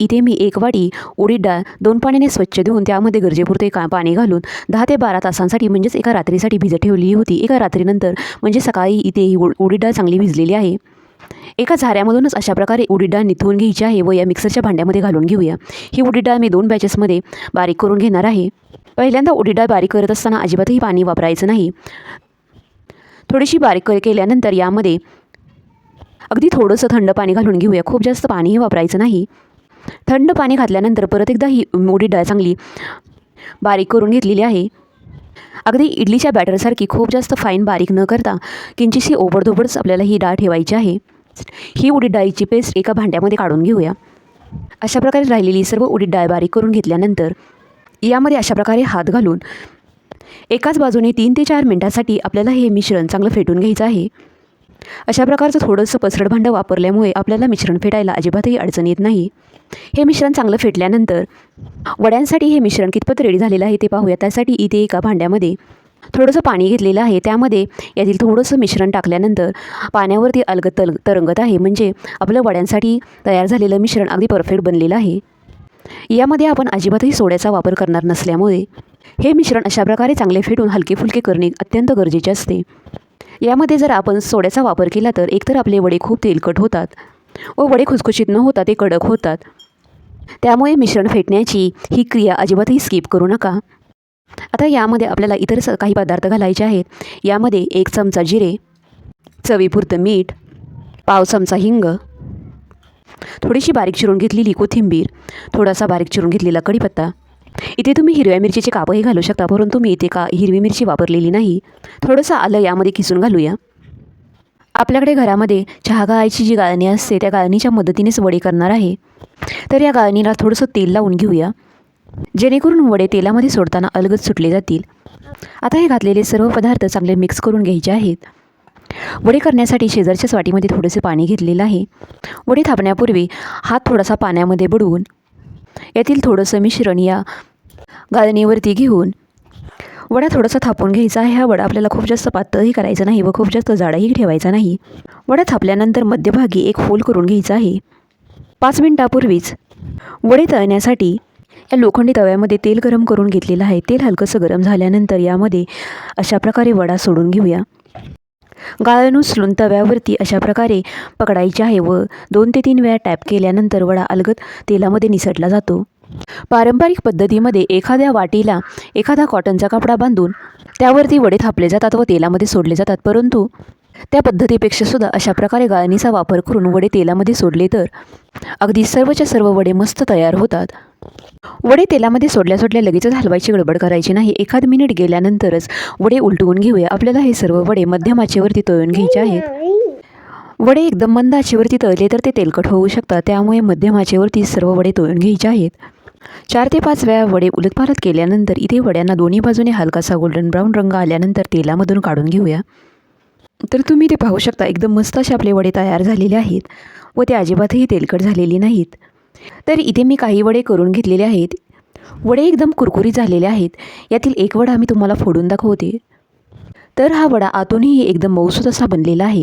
इथे मी एक वाटी उडीद डाळ दोन पाण्याने स्वच्छ धुवून त्यामध्ये गरजेपुरते का पाणी घालून दहा ते बारा तासांसाठी म्हणजेच एका रात्रीसाठी भिजत ठेवली होती. एका रात्रीनंतर म्हणजे सकाळी इथे ही उड उडीद डाळ चांगली भिजलेली आहे. एका झाऱ्यामधूनच अशा प्रकारे उडीद डाळ निथवून घ्यायची आहे व या मिक्सरच्या भांड्यामध्ये घालून घेऊया. ही उडीद डाळ मी दोन बॅचेसमध्ये बारीक करून घेणार आहे. पहिल्यांदा उडीद डाळ बारीक करत असताना अजिबातही पाणी वापरायचं नाही. थोडीशी बारीक केल्यानंतर यामध्ये अगदी थोडंसं थंड पाणी घालून घेऊया. खूप जास्त पाणीही वापरायचं नाही. थंड पाणी घातल्यानंतर परत एकदा ही उडीद डाळ चांगली बारीक करून घेतलेली आहे. अगदी इडलीच्या बॅटरसारखी खूप जास्त फाईन बारीक न करता किंचितशी ओबडधोबडच आपल्याला ही डाळ ठेवायची आहे. ही उडीद डाळीची पेस्ट एका भांड्यामध्ये काढून घेऊया. अशा प्रकारे राहिलेली सर्व उडीद डाळ बारीक करून घेतल्यानंतर यामध्ये अशा प्रकारे हात घालून एकाच बाजूने तीन ते चार मिनटासाठी आपल्याला हे मिश्रण चांगलं फेटून घ्यायचं आहे. अशा प्रकारचं थोडंसं पसरड भांडं वापरल्यामुळे आपल्याला मिश्रण फेटायला अजिबातही अडचण येत नाही. हे मिश्रण चांगलं फेटल्यानंतर वड्यांसाठी हे मिश्रण कितपत रेडी झालेलं आहे ते पाहूया. त्यासाठी इथे एका भांड्यामध्ये थोडंसं पाणी घेतलेलं आहे. त्यामध्ये यातील थोडंसं मिश्रण टाकल्यानंतर पाण्यावरती अलग तल तरंगत आहे. म्हणजे आपलं वड्यांसाठी तयार झालेलं मिश्रण अगदी परफेक्ट बनलेलं आहे. यामध्ये आपण अजिबातही सोड्याचा वापर करणार नसल्यामुळे हे मिश्रण अशा प्रकारे चांगले फेटून हलके फुलके करणे अत्यंत गरजेचे असते. यामध्ये जर आपण सोड्याचा वापर केला तर एकतर आपले वडे खूप तेलकट होतात व वडे खुसखुशीत न होता ते कडक होतात. त्यामुळे मिश्रण फेटण्याची ही क्रिया अजिबातही स्किप करू नका. आता यामध्ये आपल्याला इतर स काही पदार्थ घालायचे आहेत. यामध्ये एक चमचा जिरे चवीपुरतं मीठ पाव चमचा हिंग थोडीशी बारीक चिरून घेतलेली कोथिंबीर थोडासा बारीक चिरून घेतलेला कढीपत्ता इथे तुम्ही हिरव्या मिरचीचे कापही घालू शकता परंतु मी इथे का हिरवी मिरची वापरलेली नाही. थोडंसं आलं यामध्ये किसून घालूया. आपल्याकडे घरामध्ये चहा गाळायची जी गाळणी असते त्या गाळणीच्या मदतीनेच वडे करणार आहे. तर या गाळणीला थोडंसं तेल लावून घेऊया. जेणेकरून वडे तेलामध्ये सोडताना अलगद सुटले जातील. आता हे घातलेले सर्व पदार्थ चांगले मिक्स करून घ्यायचे आहेत. वडे करण्यासाठी शेजारच्याच वाटीमध्ये थोडेसे पाणी घेतलेलं आहे. वडे थापण्यापूर्वी हात थोडासा पाण्यामध्ये बुडवून यातील थोडंसं मिश्रण या गाळणीवरती घेऊन. वडा थोडासा थापून घ्यायचा. आहे हा वडा आपल्याला खूप जास्त पातळही करायचा नाही व खूप जास्त जाडाही ठेवायचा नाही. वडा थापल्यानंतर मध्यभागी एक फोल करून घ्यायचा आहे. पाच मिनटापूर्वीच वडे तळण्यासाठी या लोखंडी तव्यामध्ये तेल गरम करून घेतलेलं आहे. तेल हलकंसं गरम झाल्यानंतर यामध्ये अशा प्रकारे वडा सोडून घेऊया. गाळण उचलून तव्यावरती अशा प्रकारे पकडायचे आहे व दोन ते तीन वेळा टॅप केल्यानंतर वडा अलगद तेलामध्ये निसटला जातो. पारंपरिक पद्धतीमध्ये एखाद्या वाटीला एखादा कॉटनचा कपडा बांधून त्यावरती वडे थापले जातात व तेलामध्ये सोडले जातात. परंतु त्या पद्धतीपेक्षा सुद्धा अशा प्रकारे गाळणीचा वापर करून वडे तेलामध्ये सोडले तर अगदी सर्वच्या सर्व वडे मस्त तयार होतात. वडे तेलामध्ये सोडल्या सोडल्या लगेचच हलवायची गडबड करायची नाही. एखाद मिनिट गेल्यानंतरच वडे उलटवून घेऊया. आपल्याला हे सर्व वडे मध्यम आचेवरती तळून घ्यायचे आहेत. वडे एकदम मंद आचेवरती तळले तर ते तेलकट होऊ शकतात. त्यामुळे मध्यम आचेवरती सर्व वडे तळून घ्यायचे आहेत. चार ते पाच वेळा वडे उलटपालट केल्यानंतर इथे वड्यांना दोन्ही बाजूने हलकासा गोल्डन ब्राऊन रंग आल्यानंतर तेलामधून काढून घेऊया. तर तुम्ही ते पाहू शकता एकदम मस्त असे आपले वडे तयार झालेले आहेत व ते अजिबातही तेलकट झालेली नाहीत. तर इथे मी काही वडे करून घेतलेले आहेत. वडे एकदम कुरकुरीत झालेले आहेत. यातील एक वडा मी तुम्हाला फोडून दाखवते. तर हा वडा आतूनही एकदम मऊसूत असा बनलेला आहे.